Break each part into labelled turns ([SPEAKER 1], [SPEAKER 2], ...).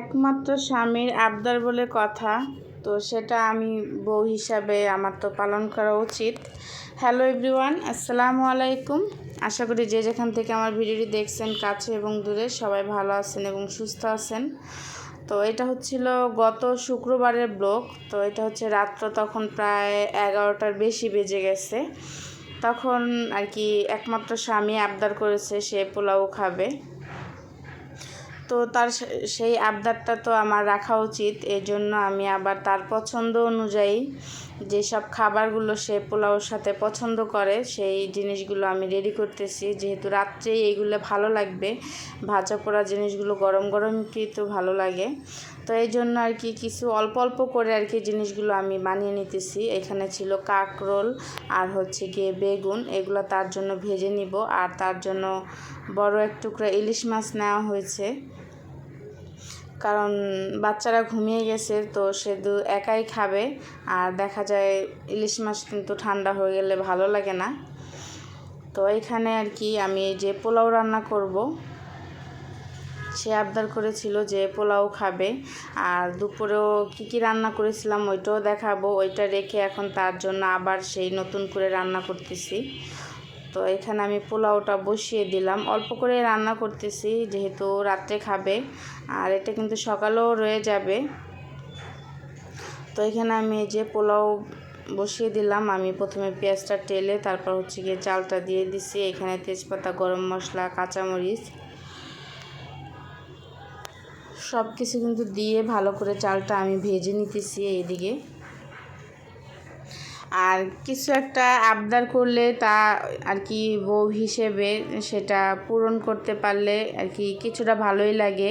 [SPEAKER 1] একমাত্র স্বামীর আবদার বলে কথা, তো সেটা আমি বউ হিসাবে আমার তো পালন করা উচিত। হ্যালো এভরিওয়ান আসসালামু আলাইকুম। আশা করি যে যেখান থেকে আমার ভিডিওটি দেখছেন, কাছে এবং দূরে সবাই ভালো আছেন এবং সুস্থ আছেন। তো এটা হচ্ছিল গত শুক্রবারের ব্লগ, তো এটা হচ্ছে রাত্র তখন প্রায় এগারোটার বেশি বেজে গেছে। তখন আর কি একমাত্র স্বামী আবদার করেছে, সে পোলাও খাবে। তো তার সেই আবদারটা তো আমার রাখা উচিত। এই জন্য আমি আবার তার পছন্দ অনুযায়ী যেসব খাবারগুলো সে পোলাওর সাথে পছন্দ করে, সেই জিনিসগুলো আমি রেডি করতেছি। যেহেতু রাত্রেই এইগুলো ভালো লাগবে, ভাজা পোড়া জিনিসগুলো গরম গরম কিন্তু ভালো লাগে। তো এই জন্য আর কি কিছু অল্প অল্প করে আর কি জিনিসগুলো আমি বানিয়ে নিতেছি। এখানে ছিল কাকরোল আর হচ্ছে গিয়ে বেগুন, এগুলো তার জন্য ভেজে নিব। আর তার জন্য বড় এক টুকরা ইলিশ মাছ নেওয়া হয়েছে। কারণ বাচ্চারা ঘুমিয়ে গেছে, তো সে দু একাই খাবে। আর দেখা যায় ইলিশ মাছ কিন্তু ঠান্ডা হয়ে গেলে ভালো লাগে না। তো এখানে আর কি আমি যে পোলাও রান্না করব। সে আবদার করেছিল যে পোলাও খাবে। আর দুপুরেও কী কী রান্না করেছিলাম ওইটাও দেখাবো। ওইটা রেখে এখন তার জন্য আবার সেই নতুন করে রান্না করতেছি। তো এখানে আমি পোলাওটা বসিয়ে দিলাম। অল্প করে রান্না করতেছি, যেহেতু রাত্রে খাবে। আর এটা কিন্তু সকালেও রয়ে যাবে। তো এখানে আমি যে পোলাও বসিয়ে দিলাম। আমি প্রথমে পেঁয়াজটা টেলে তারপর হচ্ছে গিয়ে চালটা দিয়ে দিছি। এখানে তেজপাতা, গরম মশলা, কাঁচামরিচ সব কিছু কিন্তু দিয়ে ভালো করে চালটা আমি ভেজে নিতেছি এইদিকে। আর কিছু একটা আবদার করলে তা আর কি বউ হিসেবে সেটা পূরণ করতে পারলে আর কি কিছুটা ভালোই লাগে।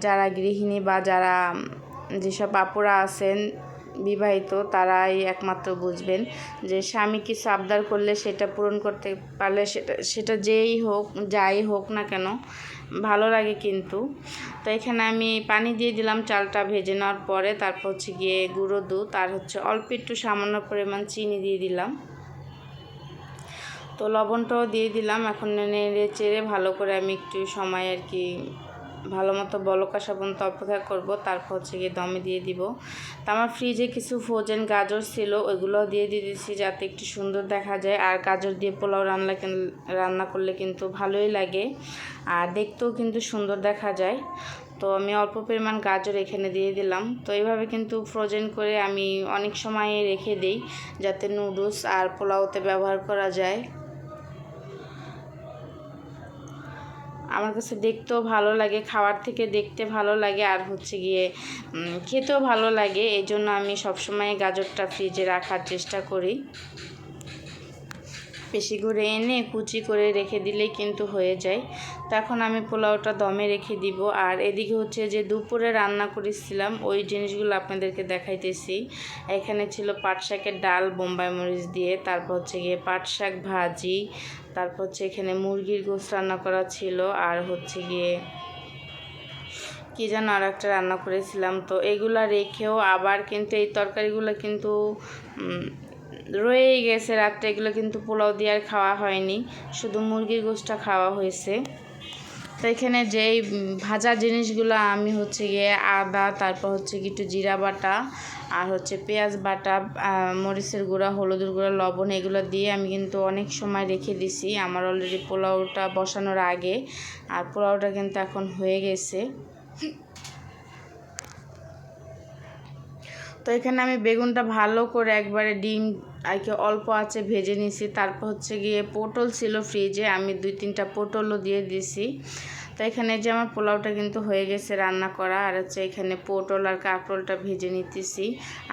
[SPEAKER 1] যারা গৃহিণী বা যারা যেসব আপুরা আছেন বিবাহিত, তারাই একমাত্র বুঝবেন যে স্বামী কিছু আবদার করলে সেটা পূরণ করতে পারলে সেটা সেটা যেই হোক, যাই হোক না কেন, ভালো লাগে কিন্তু। তো এখানে আমি পানি দিয়ে দিলাম, চালটা ভেজে নেওয়ার পরে তারপর হচ্ছে গিয়ে গুঁড়ো দুধ আর হচ্ছে অল্প একটু সামান্য পরিমাণ চিনি দিয়ে দিলাম। তো লবণটাও দিয়ে দিলাম, এখন নেড়ে চেড়ে ভালো করে আমি একটু সময় আর কি ভালো মতো বলক আসা পর্যন্ত অপেক্ষা করব, তারপর হচ্ছে গিয়ে দমে দিয়ে দিব। তা আমার ফ্রিজে কিছু ফ্রোজেন গাজর ছিল ওইগুলোও দিয়ে দিয়ে দিচ্ছি যাতে একটু সুন্দর দেখা যায়। আর গাজর দিয়ে পোলাও রান্না রান্না করলে কিন্তু ভালোই লাগে, আর দেখতেও কিন্তু সুন্দর দেখা যায়। তো আমি অল্প পরিমাণ গাজর এখানে দিয়ে দিলাম। তো এইভাবে কিন্তু ফ্রোজেন করে আমি অনেক সময় রেখে দিই, যাতে নুডলস আর পোলাওতে ব্যবহার করা যায়। আমার কাছে দেখতেও ভালো লাগে, খাওয়ার থেকে দেখতে ভালো লাগে আর হচ্ছে গিয়ে খেতেও ভালো লাগে। এই জন্য আমি সবসময় গাজরটা ফ্রিজে রাখার চেষ্টা করি। বেশি করে এনে কুচি করে রেখে দিলেই কিন্তু হয়ে যায়। তখন আমি পোলাওটা দমে রেখে দিব। আর এদিকে হচ্ছে যে দুপুরে রান্না করেছিলাম, ওই জিনিসগুলো আপনাদেরকে দেখাইতেছি। এখানে ছিল পাট শাকের ডাল, বোম্বাই মরিচ দিয়ে, তারপর হচ্ছে গিয়ে পাট শাক ভাজি, তারপর হচ্ছে এখানে মুরগির গোস রান্না করা ছিল, আর হচ্ছে গিয়ে কী যেন আর একটা রান্না করেছিলাম। তো এগুলা রেখেও আবার কিন্তু এই তরকারিগুলো কিন্তু রয়েই গেছে রাত্রে এগুলো কিন্তু পোলাও দিয়ে আর খাওয়া হয়নি। শুধু মুরগির গোষ্ঠটা খাওয়া হয়েছে। তো এখানে যেই ভাজা জিনিসগুলো আমি হচ্ছে গিয়ে আদা, তারপর হচ্ছে কি একটু জিরা বাটা, আর হচ্ছে পেঁয়াজ বাটা মরিচের গুঁড়া, হলুদের গুঁড়া, লবণ, এগুলো দিয়ে আমি কিন্তু অনেক সময় রেখে দিছি। আমার অলরেডি পোলাওটা বসানোর আগে, আর পোলাওটা কিন্তু এখন হয়ে গেছে। তো এখানে আমি বেগুনটা ভালো করে একবারে ডিম আর কি অল্প আছে ভেজে নিছি। তারপর হচ্ছে গিয়ে পটল ছিল ফ্রিজে আমি দুই তিনটা পটলও দিয়ে দিছি। তো এখানে যে আমার পোলাওটা কিন্তু হয়ে গেছে রান্না করা, আর হচ্ছে এখানে পটল আর কাঁকরোলটা ভেজে নিতেছি।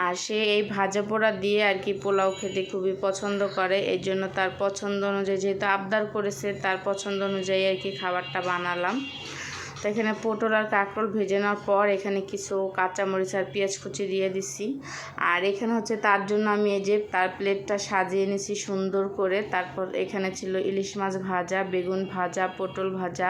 [SPEAKER 1] আর সে এই ভাজা পোড়া দিয়ে আর কি পোলাও খেতে খুবই পছন্দ করে এই জন্য তার পছন্দ অনুযায়ী যেহেতু আবদার করেছে, তার পছন্দ অনুযায়ী আর কি খাবারটা বানালাম। তো এখানে পটল আর কাঁকরোল ভেজে নেওয়ার পর এখানে কিছু কাঁচামরিচ আর পেঁয়াজ কুচি দিয়ে দিছি। আর এখানে হচ্ছে তার জন্য আমি এই যে তার প্লেটটা সাজিয়ে নিছি সুন্দর করে। তারপর এখানে ছিল ইলিশ মাছ ভাজা, বেগুন ভাজা, পটল ভাজা,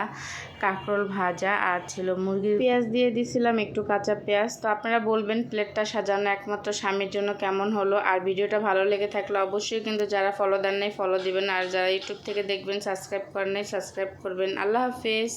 [SPEAKER 1] কাঁকরোল ভাজা আর ছিল মুরগির পেঁয়াজ দিয়ে দিছিলাম একটু কাঁচা পেঁয়াজ। তো আপনারা বলবেন প্লেটটা সাজানো একমাত্র স্বামীর জন্য কেমন হলো? আর ভিডিওটা ভালো লেগে থাকলে অবশ্যই কিন্তু যারা ফলো দেন নাই ফলো দিবেন। আর যারা ইউটিউব থেকে দেখবেন সাবস্ক্রাইব করেন নাই সাবস্ক্রাইব করবেন। আল্লাহ হাফেজ।